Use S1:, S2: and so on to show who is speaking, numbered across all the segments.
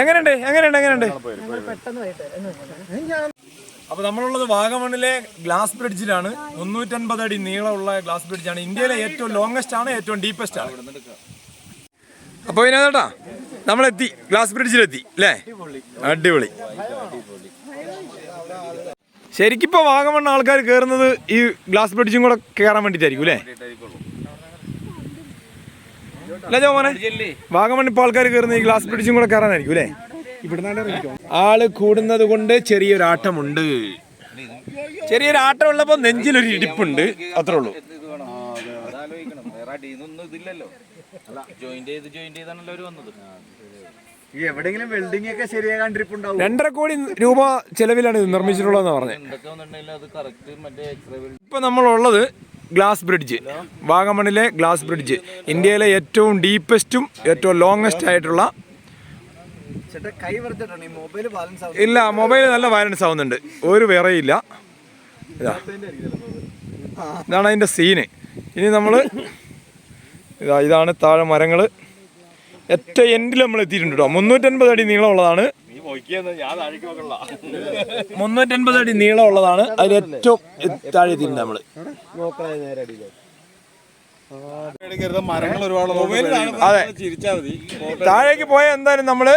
S1: എങ്ങനെയുണ്ട്? എങ്ങനെയുണ്ട്? എങ്ങനെയുണ്ട്? അപ്പൊ നമ്മളുള്ളത് വാഗമണിലെ ഗ്ലാസ് ബ്രിഡ്ജിലാണ്. മുന്നൂറ്റൻപത് അടി നീളമുള്ള ഗ്ലാസ് ബ്രിഡ്ജാണ്. ഇന്ത്യയിലെ ഏറ്റവും ലോങ്സ്റ്റ് ആണ് ഏറ്റവും ഡീപ്പസ്റ്റ് ആണ്. അപ്പൊ ഇതിനകത്താ നമ്മളെത്തി. ഗ്ലാസ് ബ്രിഡ്ജിലെത്തി അല്ലേ? അടിപൊളി. ശരിക്കിപ്പോ വാഗമണ്ണ ആൾക്കാർ കേറുന്നത് ഈ ഗ്ലാസ് ബ്രിഡ്ജും കൂടെ കയറാൻ വേണ്ടിട്ടായിരിക്കും അല്ലേ? അല്ല ജോമോനെ വാഗമൺ ഇപ്പൊ ആൾക്കാർ കയറുന്ന ഈ ഗ്ലാസ് ബ്രിഡ്ജും കൂടെ കയറാനായിരിക്കും അല്ലേ? ആൾ കൂടുന്നത് കൊണ്ട് ചെറിയൊരു ആട്ടമുണ്ട് ചെറിയൊരു ആട്ടം ഉള്ളപ്പോ നെഞ്ചിലൊരു ഇടിപ്പുണ്ട്. അത്രേ ഉള്ളൂ.
S2: അതാലോചിക്കണം വേറെ അടിയൊന്നും ഇതില്ലല്ലോ ജോയിന്റ് ചെയ്ത് ജോയിന്റ് ചെയ്താണല്ലോ വന്നത്
S3: ഈ എവിടെയെങ്കിലും വെൽഡിംഗ് ഒക്കെ ശരിയാകാണ്ടിരിപ്പുണ്ടാവും
S1: രണ്ടര കോടി രൂപ ചെലവിലാണ് ഇത് നിർമ്മിച്ചിട്ടുള്ളതെന്ന് പറഞ്ഞത്
S2: എന്തൊക്കെ അത് കറക്റ്റ് മറ്റേ എക്സ്റേ
S1: ഇപ്പൊ നമ്മളുള്ളത് ഗ്ലാസ് ബ്രിഡ്ജ്. വാഗമണിലെ ഗ്ലാസ് ബ്രിഡ്ജ്. ഇന്ത്യയിലെ ഏറ്റവും ഡീപ്പസ്റ്റും ഏറ്റവും ലോങ്സ്റ്റ് ആയിട്ടുള്ള ഇല്ല മൊബൈൽ നല്ല ബാലൻസ് ആവുന്നുണ്ട്. ഒരു വേറെയില്ല. ഇതാ. ഇതാണ് അതിന്റെ സീന് ഇനി നമ്മൾ ഇതാ ഇതാണ് താഴെ മരങ്ങൾ ഏറ്റവും എൻഡിൽ നമ്മൾ എത്തിയിട്ടുണ്ട് കേട്ടോ മുന്നൂറ്റൻപത് അടി നീളമുള്ളതാണ് മുന്നൂറ്റൻപത് അടി നീളമുള്ളതാണ്. അതിൽ ഏറ്റവും താഴെ തിരി നമ്മൾ. അതെ. താഴേക്ക് പോയാൽ എന്തായാലും നമ്മൾ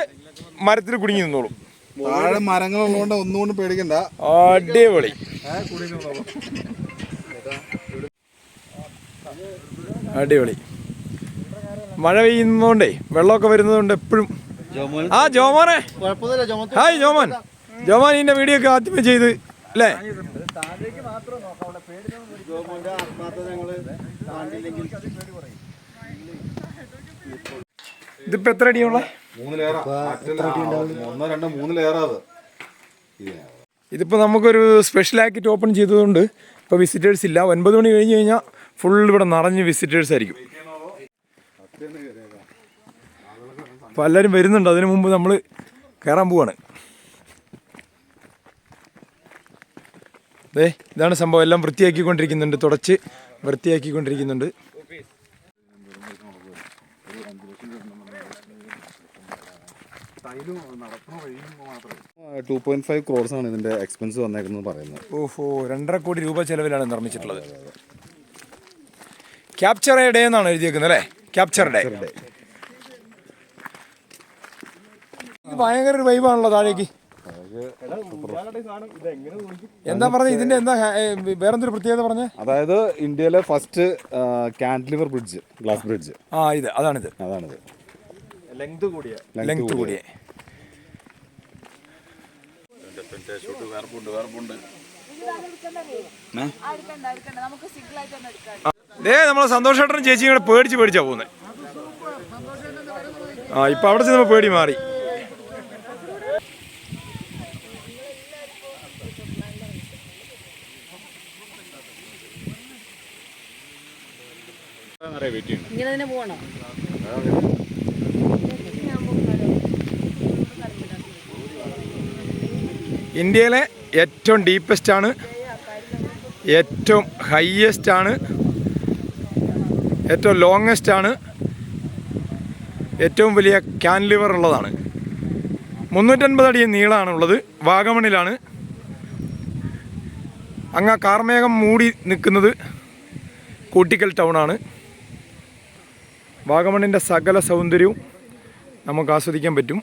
S1: മരത്തിൽ കുടുങ്ങി നിന്നോളും.
S3: താഴെ മരങ്ങൾ ഉള്ളതുകൊണ്ട് ഒന്നുകൊണ്ടും പേടിക്കണ്ട.
S1: അടിപൊളി. അടിപൊളി. മഴ പെയ്യുന്നതുകൊണ്ടേ വെള്ളമൊക്കെ വരുന്നതുകൊണ്ട് എപ്പോഴും ആ ജോമോനെ. ഹായ് ജോമോൻ. ജോമോൻ ഇതിന്റെ വീഡിയോ ഒക്കെ ആദ്യമേ ചെയ്ത് അല്ലേ ഇതിപ്പോ എത്ര അടിയുള്ള ഇതിപ്പോൾ നമുക്കൊരു സ്പെഷ്യൽ ആക്കിറ്റ് ഓപ്പൺ ചെയ്തതുകൊണ്ട് ഇപ്പോൾ വിസിറ്റേഴ്സ് ഇല്ല. ഒൻപത് മണി കഴിഞ്ഞു കഴിഞ്ഞാൽ ഫുൾ ഇവിടെ നിറഞ്ഞ് വിസിറ്റേഴ്സ് ആയിരിക്കും. എല്ലാവരും വരുന്നുണ്ട്. അതിനു മുമ്പ് നമ്മൾ കയറാൻ പോവാണ്. അതെ ഇതാണ് സംഭവം. എല്ലാം വൃത്തിയാക്കിക്കൊണ്ടിരിക്കുന്നുണ്ട്. തുടച്ച് വൃത്തിയാക്കിക്കൊണ്ടിരിക്കുന്നുണ്ട്.
S3: ടു പോയിന്റ് ഫൈവ് ക്രോഡ്സ് ആണ് ഇതിന്റെ എക്സ്പെൻസ് വന്നേക്കുന്നത് പറയുന്നത്.
S1: ഓഹോ രണ്ടര കോടി രൂപ ചെലവിലാണ് നിർമ്മിച്ചിട്ടുള്ളത്. ക്യാപ്ചർ ഡേ എന്നാണ് എഴുതിയേക്കുന്നത് അല്ലേ? ക്യാപ്ചർ ഡേ ഇത് ഭയങ്കര ഒരു വൈബാണല്ലോ താഴേക്ക്. എന്താ പറഞ്ഞ? ഇതിന്റെ എന്താ വേറെന്തൊരു പ്രത്യേകത പറഞ്ഞ?
S3: അതായത് ഇന്ത്യയിലെ first cantilever bridge glass bridge
S1: ആ ഇത് അതാണിത്.
S3: അതാണിത്.
S1: ലെങ്ത് കൂടിയ. ദേ നമ്മളെ സന്തോഷേട്ടനും ചേച്ചിയും കൂടെ പേടിച്ച് പേടിച്ചാ പോകുന്നത് ആ ഇപ്പൊ അവിടെ ചെന്നപ്പോ പേടി മാറി.
S4: ഇങ്ങനെ തന്നെ പോകണം
S1: ഇന്ത്യയിലെ ഏറ്റവും ഡീപ്പസ്റ്റ് ആണ് ഏറ്റവും ഹയ്യസ്റ്റ് ആണ് ഏറ്റവും ലോങ്ങസ്റ്റ് ആണ് ഏറ്റവും വലിയ ക്യാൻലിവർ ഉള്ളതാണ്. മുന്നൂറ്റൻപത് അടി നീളമാണ് ഉള്ളത് വാഗമണിലാണ് അങ്ങ് കാർമേഘം മൂടി നിൽക്കുന്നത് കൂട്ടിക്കൽ ടൗണാണ് വാഗമണിന്റെ സകല സൗന്ദര്യവും നമുക്ക് ആസ്വദിക്കാൻ പറ്റും.